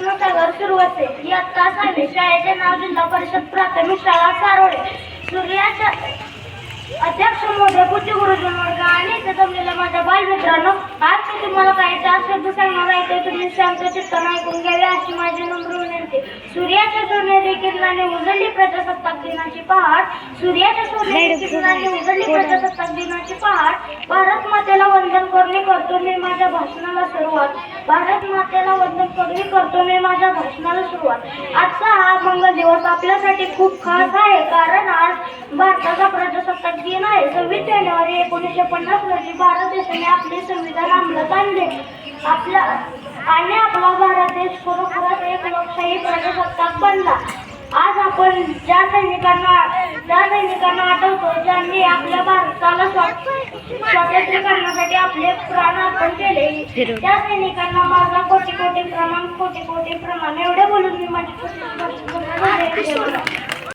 सुरुवात आहे. इयत्ता सहावी शाळेचे नाव जिल्हा परिषद प्राथमिक शाळा सारोळे. सूर्याच्या अध्यक्ष मोठे पूज्य गुरुजन वर्ग आणि जमलेल्या माझ्या बालमित्रांनो आज मी तुम्हाला काही चार शब्द सांगणार आहे ते तुम्ही शांत चित्तानं ऐकून घ्यावे अशी माझी नम्र विनंती. सूर्याच्या सोनेरी किरणाने उजळली प्रजासत्ताक दिनाची पहाट. सूर्याच्या सोनेरी किरणाने उजळली प्रजासत्ताक दिनाची पहाट भारत मातेला वंदन करणे करतो मी माझ्या भाषणाला सुरुवात. भारत मातेला वंदन करणे करतो मी माझ्या भाषणाला सुरुवात. आजचा हा मंगल दिवस आपल्यासाठी खूप खास आहे कारण आज भारताचा प्रजासत्ताक दिन आहे. सव्वीस जानेवारी एकोणीसशे पन्नास रोजी भारत देशाने आपले संविधान अंमलात आणले. आपला आणि आपला भारत देश खरोखरच एक लोकशाही प्रजासत्ताक बनला. आज आपण ज्या सैनिकांना ज्या सैनिकांना आठवतो ज्यांनी आपल्या भारताला स्वा- स्वातंत्र्य करण्यासाठी आपले प्राण अर्पण केले. त्या सैनिकांना माझा कोटी कोटी प्रमाण कोटी कोटी प्रमाण एवढे बोलून मी माझी